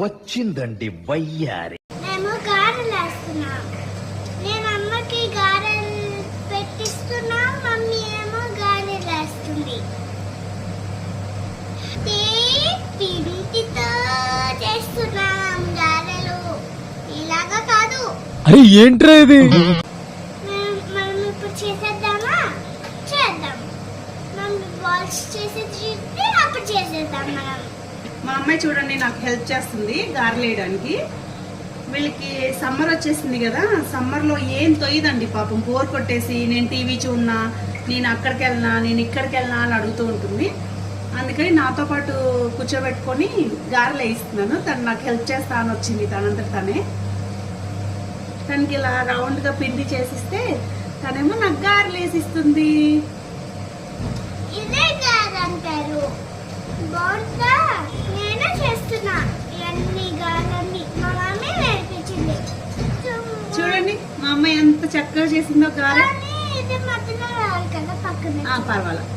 వచ్చిందండి వయ్యారి. మేము గారెలు వేస్తున్నాం. నేను అమ్మకి గారెలు పెట్టిస్తున్నా మమ్మీ ఏమో గారెలు వేస్తుంది. ఏ పిండితో చేస్తున్నాం గారెలు. ఇలాగా కాదు. అరే ఏంట్రా ఇది? మనం మనం ఇప్పుడు చేసేద్దామా? చేద్దాం. మనం బాల్స్ చేసేది అప్పుడు చేసేద్దాం మనం. మా అమ్మాయి చూడండి నాకు హెల్ప్ చేస్తుంది గారెలు వేయడానికి వీళ్ళకి సమ్మర్ వచ్చేసింది కదా సమ్మర్లో ఏం తొయ్యదండి పాపం. బోర్ కొట్టేసి నేను టీవీ చూడనా నేను అక్కడికి వెళ్ళినా నేను ఇక్కడికి వెళ్ళినా అని అడుగుతూ ఉంటుంది. అందుకని నాతో పాటు కూర్చోబెట్టుకొని గారెలు వేయిస్తున్నాను. తను నాకు హెల్ప్ చేస్తా అని వచ్చింది తనంతట తనే. తనకి ఇలా రౌండ్గా పిండి చేసిస్తే తనేమో నాకు గారెలు వేసిస్తుంది. ఇదే గారు అంటారు. బాగుందా? మా అమ్మాయి ఎంత చక్కగా చేసిందో కదా పక్కన. ఆ, పర్వాలేదు.